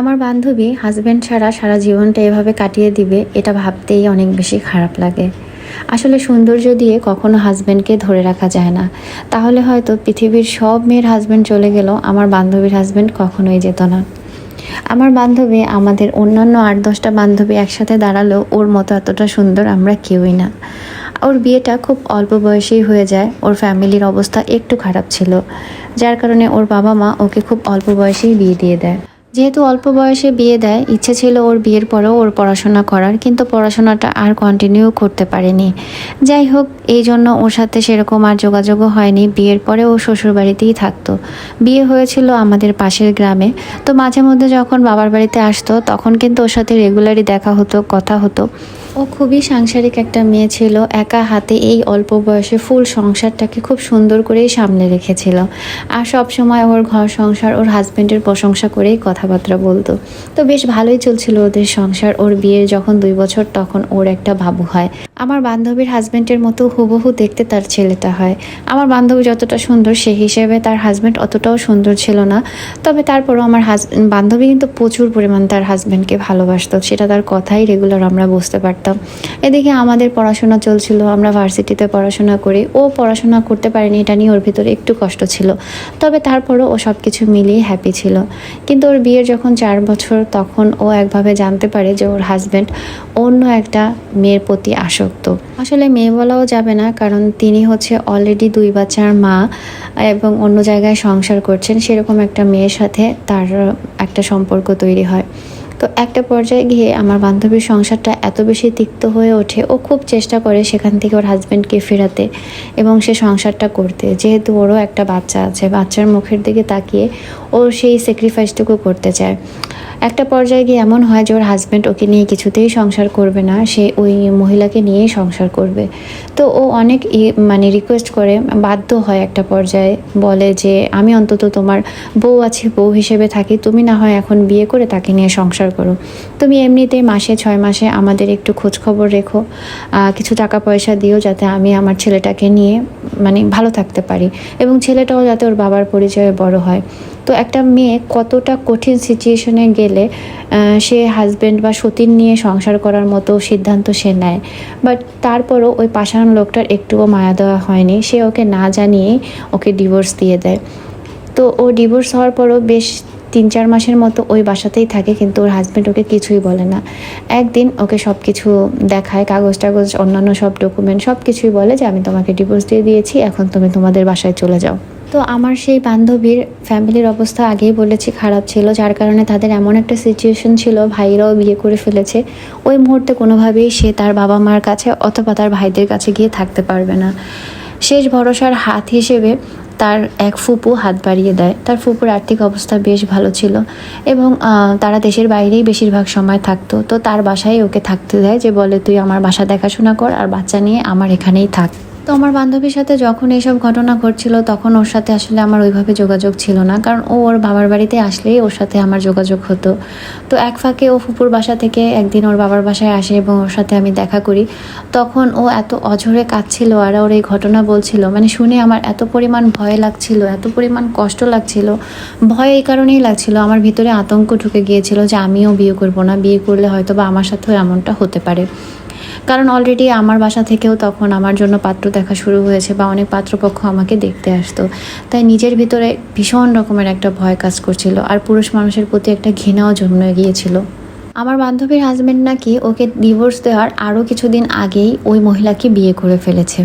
আমার বান্ধবী হাজব্যান্ড ছাড়া সারা জীবনটা এভাবে কাটিয়ে দিবে, এটা ভাবতেই অনেক বেশি খারাপ লাগে। আসলে সৌন্দর্য দিয়ে কখনো হাজব্যান্ডকে ধরে রাখা যায় না। তাহলে হয়তো পৃথিবীর সব মেয়ের হাজব্যান্ড চলে গেল, আমার বান্ধবীর হাজব্যান্ড কখনোই যেত না। আমার বান্ধবী আমাদের অন্যান্য আট দশটা বান্ধবী একসাথে দাঁড়ালেও ওর মতো এতটা সুন্দর আমরা কেউই না। ওর বিয়েটা খুব অল্প বয়সেই হয়ে যায়, ওর ফ্যামিলির অবস্থা একটু খারাপ ছিল, যার কারণে ওর বাবা মা ওকে খুব অল্প বয়সেই বিয়ে দিয়ে দেয়। যেহেতু অল্প বয়সে বিয়ে দেয়, ইচ্ছে ছিল ওর বিয়ের পরেও ওর পড়াশোনা করার, কিন্তু পড়াশোনাটা আর কন্টিনিউ করতে পারেনি। যাই হোক, এই জন্য ওর সাথে সেরকম আর যোগাযোগও হয়নি। বিয়ের পরে ও শ্বশুর বাড়িতেই থাকতো। বিয়ে হয়েছিল আমাদের পাশের গ্রামে। তো মাঝে মধ্যে যখন বাবার বাড়িতে আসতো, তখন কিন্তু ওর সাথে রেগুলারই দেখা হতো, কথা হতো। ও খুবই সাংসারিক একটা মেয়ে ছিল। একা হাতে এই অল্প বয়সে ফুল সংসারটাকে খুব সুন্দর করেই সামলে রেখেছিল। আর সব সময় ওর ঘর সংসার, ওর হাজবেন্ডের প্রশংসা করেই কথাবার্তা বলতো। তো বেশ ভালোই চলছিল ওদের সংসার। ওর বিয়ের যখন দুই বছর, তখন ওর একটা বাবু হয়। আমার বান্ধবীর হাজবেন্ডের মতো হুবহু দেখতে তার ছেলেটা হয়। আমার বান্ধবী যতটা সুন্দর, সেই হিসেবে তার হাজবেন্ড অতটাও সুন্দর ছিল না। তবে তারপরও আমার হাজ বান্ধবী কিন্তু প্রচুর পরিমাণ তার হাজবেন্ডকে ভালোবাসত। সেটা তার কথাই রেগুলার আমরা বুঝতে পারতাম। এদিকে আমাদের পড়াশোনা চলছিল, আমরা ভার্সিটিতে পড়াশোনা করি। ও পড়াশোনা করতে পারেনি, এটা নিয়ে ওর ভিতরে একটু কষ্ট ছিল। তবে তারপরও ও সব কিছু মিলিয়ে হ্যাপি ছিল। কিন্তু ওর বিয়ের যখন চার বছর, তখন ও একভাবে জানতে পারে যে ওর হাজব্যান্ড অন্য একটা মেয়ের প্রতি আসক্ত। আসলে মেয়ে বলাও যাবে না, কারণ তিনি হচ্ছে অলরেডি দুই বাচ্চার মা এবং অন্য জায়গায় সংসার করছেন। সেরকম একটা মেয়ের সাথে তার একটা সম্পর্ক তৈরি হয়। তো একটা পর্যায়ে গিয়ে আমার বান্ধবীর সংসারটা এত বেশি তিক্ত হয়ে ওঠে, ও খুব চেষ্টা করে সেখান থেকে ওর হাজব্যান্ডকে ফেরাতে এবং সে সংসারটা করতে। যেহেতু ওরও একটা বাচ্চা আছে, বাচ্চার মুখের দিকে তাকিয়ে ও সেই স্যাক্রিফাইসটুকু করতে চায়। একটা পর্যায়ে গিয়ে এমন হয় যে ওর হাজব্যান্ড ওকে নিয়ে কিছুতেই সংসার করবে না, সে ওই মহিলাকে নিয়েই সংসার করবে। তো ও অনেক মানে রিকোয়েস্ট করে, বাধ্য হয় একটা পর্যায়ে, বলে যে আমি অন্তত তোমার বউ আছে, বউ হিসেবে থাকি, তুমি না হয় এখন বিয়ে করে তাকে নিয়ে সংসার করো। তুমি এমনিতেই মাসে ছয় মাসে আমাদের একটু খোঁজ খবর রেখো কিছু টাকা পয়সা দিও যাতে আমি আমার ছেলেটাকে নিয়ে মানে ভালো থাকতে পারি। এবং ছেলেটাও যাতে ওর বাবার পরিচয়ে বড় হয়। তো একটা মেয়ে কতটা কঠিন সিচুয়েশনে গেলে আহ, সে হাজব্যান্ড বা সতীন নিয়ে সংসার করার মতো সিদ্ধান্ত সে নেয়। বাট তারপরও ওই পাষাণ লোকটার একটুও মায়া দেওয়া হয়নি। সে ওকে না জানিয়েই ওকে ডিভোর্স দিয়ে দেয়। তো ও ডিভোর্স হওয়ার পরও বেশ তিন চার মাসের মতো ওই বাসাতেই থাকে কিন্তু ওর হাজব্যান্ড ওকে কিছুই বলে না। একদিন ওকে সব কিছু দেখায় কাগজ টাগজ অন্যান্য সব ডকুমেন্ট সব কিছুই বলে যে আমি তোমাকে ডিভোর্স দিয়ে দিয়েছি এখন তুমি তোমাদের বাসায় চলে যাও। তো আমার সেই বান্ধবীর ফ্যামিলির অবস্থা আগেই বলেছি, খারাপ ছিল। যার কারণে তাদের এমন একটা সিচুয়েশন ছিল, ভাইরাও বিয়ে করে ফেলেছে। ওই মুহূর্তে কোনোভাবেই সে তার বাবা মার কাছে অথবা তার ভাইদের কাছে গিয়ে থাকতে পারবে না। শেষ ভরসার হাত হিসেবে তার এক ফুপু হাত বাড়িয়ে দেয়। তার ফুপুর আর্থিক অবস্থা বেশ ভালো ছিল এবং তারা দেশের বাইরেই বেশিরভাগ সময় থাকতো। তো তার বাসায় ওকে থাকতে দেয় যে, বলে, তুই আমার বাসা দেখাশোনা কর আর বাচ্চা নিয়ে আমার এখানেই থাক। তো আমার বান্ধবীর সাথে যখন এইসব ঘটনা ঘটছিল, তখন ওর সাথে আসলে আমার ওইভাবে যোগাযোগ ছিল না। কারণ ও ওর বাবার বাড়িতে আসলেই ওর সাথে আমার যোগাযোগ হতো। তো এক ফাঁকে ও ফুপুর বাসা থেকে একদিন ওর বাবার বাসায় আসে এবং ওর সাথে আমি দেখা করি। তখন ও এত অঝরে কাঁদছিল আর ওর এই ঘটনা বলছিল। মানে শুনে আমার এত পরিমাণ ভয় লাগছিল, এত পরিমাণ কষ্ট লাগছিল। ভয় এই কারণেই লাগছিল, আমার ভিতরে আতঙ্ক ঢুকে গিয়েছিল যে আমিও বিয়ে করব না, বিয়ে করলে হয়তো বা আমার সাথেও এমনটা হতে পারে। কারণ অলরেডি আমার বাসা থেকেও তখন আমার জন্য পাত্র দেখা শুরু হয়েছে বা অনেক পাত্রপক্ষ আমাকে দেখতে আসতো। তাই নিজের ভিতরে ভীষণ রকমের একটা ভয় কাজ করছিল আর পুরুষ মানুষের প্রতি একটা ঘৃণাও জন্মে গিয়েছিল। আমার বান্ধবীর হাজব্যান্ড নাকি ওকে ডিভোর্স দেওয়ার আরও কিছুদিন আগেই ওই মহিলাকে বিয়ে করে ফেলেছে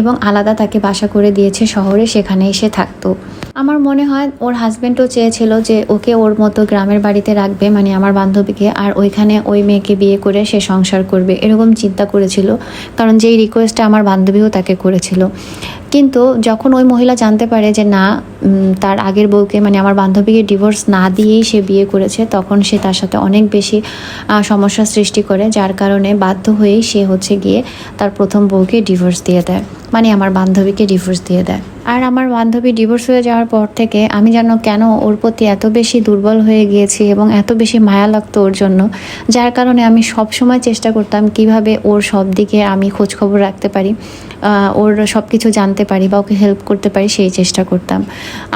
এবং আলাদা তাকে বাসা করে দিয়েছে শহরে সেখানে এসে থাকতো। আমার মনে হয় ওর হাজবেন্ডও চেয়েছিল যে ওকে ওর মতো গ্রামের বাড়িতে রাখবে মানে আমার বান্ধবীকে, আর ওইখানে ওই মেয়েকে বিয়ে করে সে সংসার করবে, এরকম চিন্তা করেছিল। কারণ যেই রিকোয়েস্টটা আমার বান্ধবীও তাকে করেছিল। কিন্তু যখন ওই মহিলা জানতে পারে যে না তার আগের বউকে মানে আমার বান্ধবীকে ডিভোর্স না দিয়েই সে বিয়ে করেছে তখন সে তার সাথে অনেক বেশি আহ, সমস্যার সৃষ্টি করে যার কারণে বাধ্য হয়েই সে হচ্ছে গিয়ে তার প্রথম বউকে ডিভোর্স দিয়ে দেয়। মানে আমার বান্ধবীকে ডিভোর্স দিয়ে দেয়। আর আমার বান্ধবী ডিভোর্স হয়ে যাওয়ার পর থেকে আমি যেন কেন ওর প্রতি এত বেশি দুর্বল হয়ে গিয়েছি এবং এত বেশি মায়া লাগতো ওর জন্য যার কারণে আমি সব সময় চেষ্টা করতাম কীভাবে ওর সব দিকে আমি খোঁজ খবর রাখতে পারি। ওর সব কিছু জানতে পারি বা ওকে হেল্প করতে পারি, সেই চেষ্টা করতাম।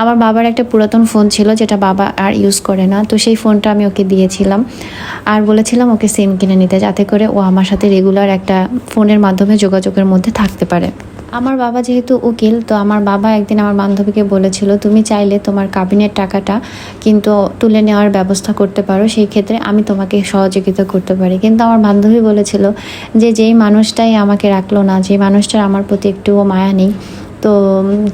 আমার বাবার একটা পুরাতন ফোন ছিল যেটা বাবা আর ইউজ করে না, তো সেই ফোনটা আমি ওকে দিয়েছিলাম। আর বলেছিলাম ওকে সিম কিনে নিতে, যাতে করে ও আমার সাথে রেগুলার একটা ফোনের মাধ্যমে যোগাযোগের মধ্যে থাকতে পারে। আমার বাবা যেহেতু উকিল, তো আমার বাবা একদিন আমার বান্ধবীকে বলেছিল, তুমি চাইলে তোমার কাবিনের টাকাটা কিন্তু তুলে নেওয়ার ব্যবস্থা করতে পারো, সেই ক্ষেত্রে আমি তোমাকে সহযোগিতা করতে পারি। কিন্তু আমার বান্ধবী বলেছিল যে, যেই মানুষটাই আমাকে রাখল না যে মানুষটার আমার প্রতি একটুও মায়া নেই তো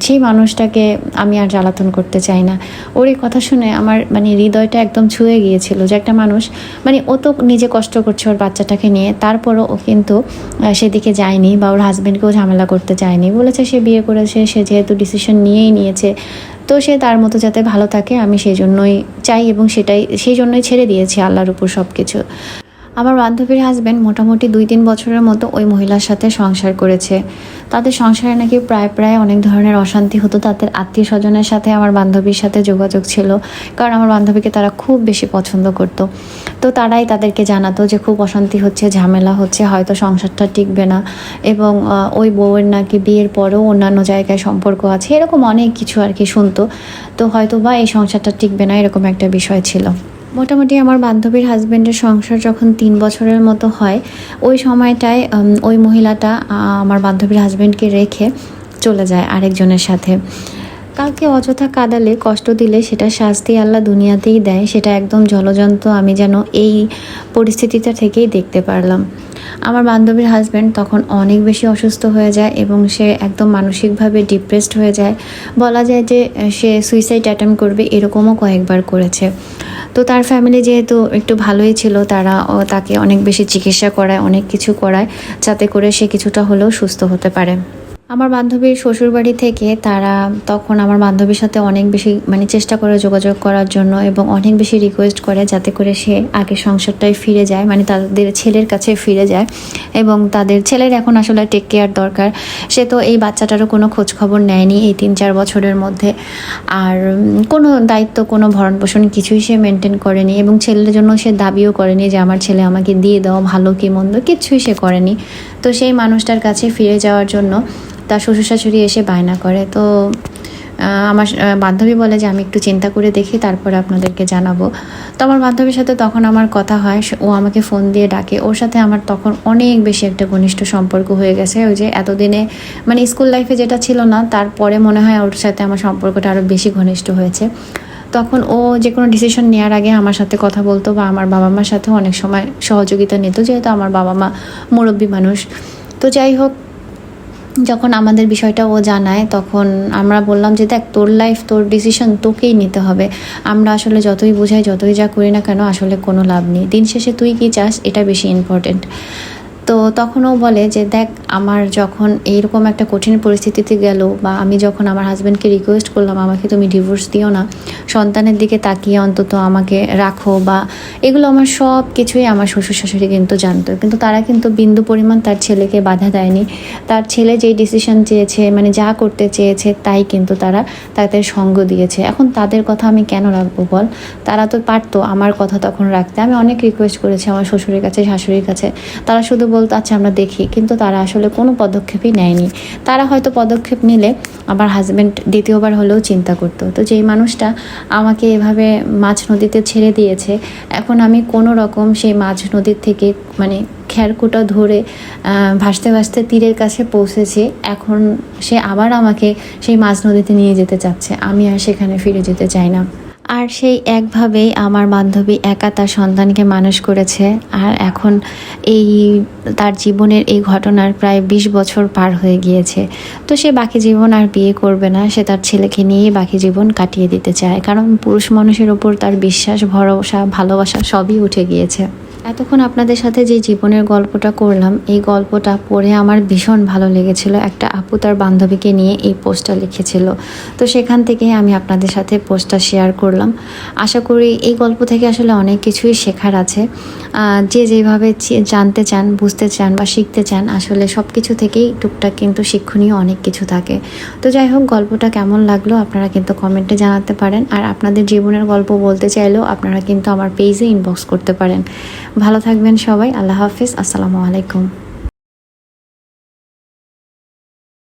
সেই মানুষটাকে আমি আর জ্বালাতন করতে চাই না। ওর এই কথা শুনে আমার মানে হৃদয়টা একদম ছুঁয়ে গিয়েছিল যে একটা মানুষ মানে ও তো নিজে কষ্ট করছে ওর বাচ্চাটাকে নিয়ে, তারপরও ও কিন্তু সেদিকে যায়নি বা ওর হাজব্যান্ডকেও ঝামেলা করতে চায়নি। বলেছে সে বিয়ে করেছে, সে যেহেতু ডিসিশন নিয়েই নিয়েছে, তো সে তার মতো যাতে ভালো থাকে, আমি সেই জন্যই চাই এবং সেটাই, সেই জন্যই ছেড়ে দিয়েছি আল্লাহর উপর সব কিছু আমার বান্ধবীর হাজব্যান্ড মোটামুটি দুই তিন বছরের মতো ওই মহিলার সাথে সংসার করেছে। তাদের সংসারে নাকি প্রায় প্রায় অনেক ধরনের অশান্তি হতো। তাদের আত্মীয় স্বজনের সাথে আমার বান্ধবীর সাথে যোগাযোগ ছিল, কারণ আমার বান্ধবীকে তারা খুব বেশি পছন্দ করতো। তো তারাই তাদেরকে জানাতো যে খুব অশান্তি হচ্ছে, ঝামেলা হচ্ছে, হয়তো সংসারটা টিকবে না। এবং ওই বউয়ের নাকি বিয়ের পরেও অন্যান্য জায়গায় সম্পর্ক আছে, এরকম অনেক কিছু আর কি শুনতো। তো হয়তো বা এই সংসারটা টিকবে না, এরকম একটা বিষয় ছিল। মোটামুটি আমার বান্ধবীর হাজব্যান্ডের সংসার যখন তিন বছরের মতো হয়, ওই সময়টায় ওই মহিলাটা আমার বান্ধবীর হাজব্যান্ডকে রেখে চলে যায় আরেকজনের সাথে। কাউকে অযথা কাদালে, কষ্ট দিলে সেটা শাস্তি আল্লাহ দুনিয়াতেই দেয়, সেটা একদম জলজন্ত আমি যেন এই পরিস্থিতিটা থেকেই দেখতে পারলাম। আমার বান্ধবীর হাজব্যান্ড তখন অনেক বেশি অসুস্থ হয়ে যায় এবং সে একদম মানসিকভাবে ডিপ্রেসড হয়ে যায়। বলা যায় যে, সে সুইসাইড অ্যাটেম্প করবে এরকমও কয়েকবার করেছে। তো তার ফ্যামিলি যেহেতু একটু ভালোই ছিল, তারা তাকে অনেক বেশি চিকিৎসা করায়, অনেক কিছু করায়, যাতে করে সে কিছুটা হলেও সুস্থ হতে পারে। আমার বান্ধবীর শ্বশুরবাড়ি থেকে তারা তখন আমার বান্ধবীর সাথে অনেক বেশি মানে চেষ্টা করে যোগাযোগ করার জন্য এবং অনেক বেশি রিকোয়েস্ট করে যাতে করে সে আগে সংসারটায় ফিরে যায় মানে তাদের ছেলের কাছে ফিরে যায় এবং তাদের ছেলের এখন আসলে টেক কেয়ার দরকার। সে তো এই বাচ্চাটারও কোনো খোঁজ খবর নেয়নি এই তিন চার বছরের মধ্যে। আর কোনো দায়িত্ব, কোনো ভরণ পোষণ কিছুই সে মেনটেন করেনি এবং ছেলের জন্য সে দাবিও করেনি যে আমার ছেলে আমাকে দিয়ে দাও, ভালো কি মন্দ কিচ্ছুই সে করেনি। তো সেই মানুষটার কাছে ফিরে যাওয়ার জন্য তার শ্বশুর শাশুড়ি এসে বায়না করে। তো আমার বান্ধবী বলে যে আমি একটু চিন্তা করে দেখি, তারপরে আপনাদেরকে জানাব। তো আমার বান্ধবীর সাথে তখন আমার কথা হয় ও আমাকে ফোন দিয়ে ডাকে। ওর সাথে আমার তখন অনেক বেশি একটা ঘনিষ্ঠ সম্পর্ক হয়ে গেছে। ওই যে এতদিনে মানে স্কুল লাইফে যেটা ছিল না, তারপরে মনে হয় ওর সাথে আমার সম্পর্কটা আরও বেশি ঘনিষ্ঠ হয়েছে। তখন ও যে কোনো ডিসিশন নেওয়ার আগে আমার সাথে কথা বলতো বা আমার বাবা মার সাথেও অনেক সময় সহযোগিতা নিত, যেহেতু আমার বাবা মা মুরব্বী মানুষ। তো যাই হোক, যখন আমাদের বিষয়টা ও জানায়, তখন আমরা বললাম যে, দেখ, তোর লাইফ তোর ডিসিশন তোকেই নিতে হবে। আমরা আসলে যতই বোঝাই, যতই যা করি না কেন, আসলে কোনো লাভ নেই। দিন শেষে তুই কি চাস? এটা বেশি ইম্পর্টেন্ট তো তখন ও বলে যে, দেখ, আমার যখন এইরকম একটা কঠিন পরিস্থিতিতে গেল বা আমি যখন আমার হাজব্যান্ডকে রিকোয়েস্ট করলাম, আমাকে তুমি ডিভোর্স দিও না, সন্তানের দিকে তাকিয়ে অন্তত আমাকে রাখো বা এগুলো আমার সব কিছুই আমার শ্বশুর শাশুড়ি কিন্তু জানতো। কিন্তু তারা কিন্তু বিন্দু পরিমাণ তার ছেলেকে বাধা দেয়নি। তার ছেলে যেই ডিসিশন চেয়েছে মানে যা করতে চেয়েছে, তাই কিন্তু তারা তাদের সঙ্গ দিয়েছে। এখন তাদের কথা আমি কেন রাখব বল? তারা তো পারতো আমার কথা তখন রাখতে। আমি অনেক রিকোয়েস্ট করেছি আমার শ্বশুরের কাছে, শাশুড়ির কাছে। তারা শুধু বলতো আচ্ছা আমরা দেখি। কিন্তু তারা আসলে কোনো পদক্ষেপই নেয়নি। তারা হয়তো পদক্ষেপ নিলে আমার হাজব্যান্ড দ্বিতীয়বার হলেও চিন্তা করতো। তো যেই মানুষটা আমাকে এভাবে মাছ নদীতে ছেড়ে দিয়েছে, এখন আমি কোনো রকম সেই মাছ নদীর থেকে মানে খ্যারকুটা ধরে ভাসতে ভাসতে তীরের কাছে পৌঁছেছে, এখন সে আবার আমাকে সেই মাছ নদীতে নিয়ে যেতে চাচ্ছে। আমি আর সেখানে ফিরে যেতে চাই না। আর সেই একভাবেই আমার বান্ধবী একা তার সন্তানকে মানুষ করেছে। আর এখন এই তার জীবনের এই ঘটনার প্রায় বিশ বছর পার হয়ে গিয়েছে। তো সে বাকি জীবন আর বিয়ে করবে না, সে তার ছেলেকে নিয়ে বাকি জীবন কাটিয়ে দিতে চায়। কারণ পুরুষ মানুষের ওপর তার বিশ্বাস, ভরসা, ভালোবাসা সবই উঠে গিয়েছে। এতক্ষণ আপনাদের সাথে যে জীবনের গল্পটা করলাম, এই গল্পটা পড়ে আমার ভীষণ ভালো লেগেছিল। একটা আপু তার বান্ধবীকে নিয়ে এই পোস্টটা লিখেছিল। তো সেখান থেকে আমি আপনাদের সাথে পোস্টটা শেয়ার করলাম। আশা করি এই গল্প থেকে আসলে অনেক কিছুই শেখার আছে। যে যেভাবে জানতে চান, বুঝতে চান বা শিখতে চান, আসলে সব কিছু থেকেই টুকটাক কিন্তু শিক্ষণীয় অনেক কিছু থাকে। তো যাই হোক, গল্পটা কেমন লাগল আপনারা কিন্তু কমেন্টে জানাতে পারেন। আর আপনাদের জীবনের গল্প বলতে চাইলেও আপনারা কিন্তু আমার পেজে ইনবক্স করতে পারেন। ভালো থাকবেন সবাই, আল্লাহ হাফিজ, আসসালামু আলাইকুম।